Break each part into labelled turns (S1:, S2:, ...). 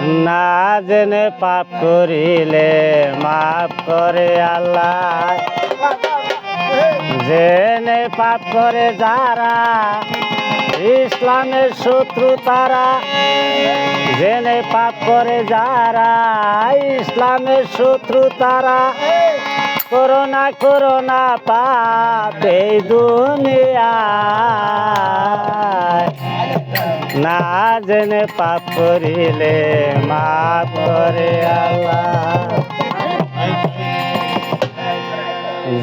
S1: না জেনে পাপ করিলে মাফ করে আল্লাহ। জেনে পাপ করে যারা ইসলামের শত্রু তারা, জেনে পাপ করে যারা ইসলামের শত্রু তারা করোনা করোনা পাপ এই দুনিয়া নাজনে পাপ করিলে মাপ করে আল্লাহ।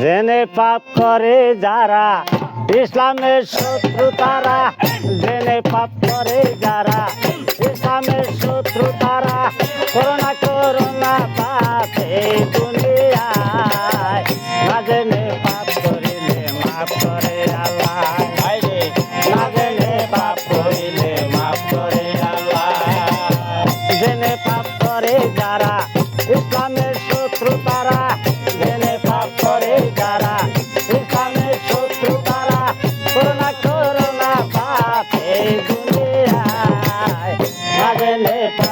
S1: জেনে পাপ করে যারা, ইসলামের শত্রু তারা। জেনে পাপ করে যারা, ইসলামের শত্রু তারা। করোনা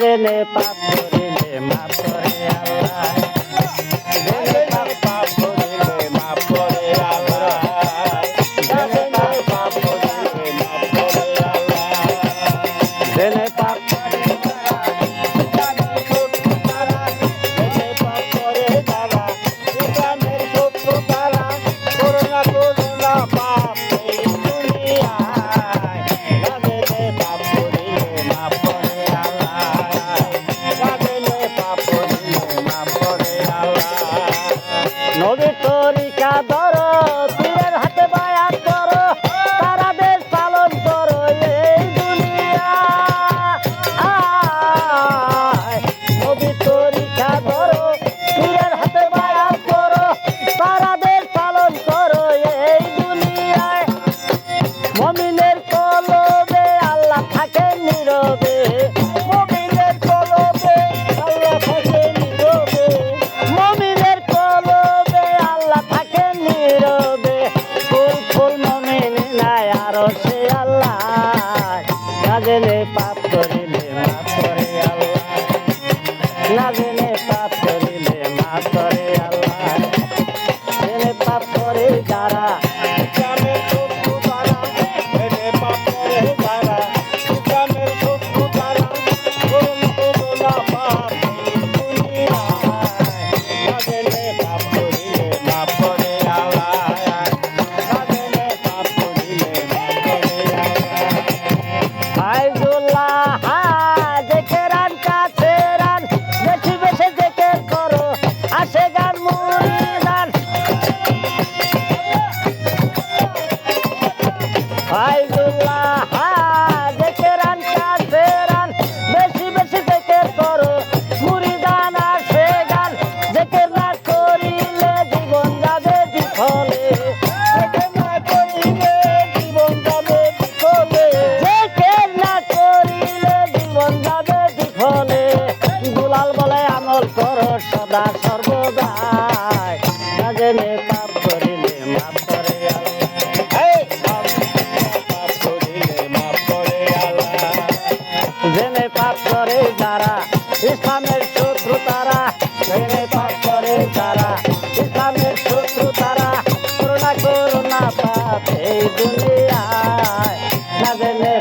S1: গেলে পাথরে মাথরে nothing. Bye. শত্রু তারা ছেড়ে পাপ করে তারা। ইসলামের শত্রু তারা করোনা করোনা পাপ। এই দুনিয়ায় না জেনে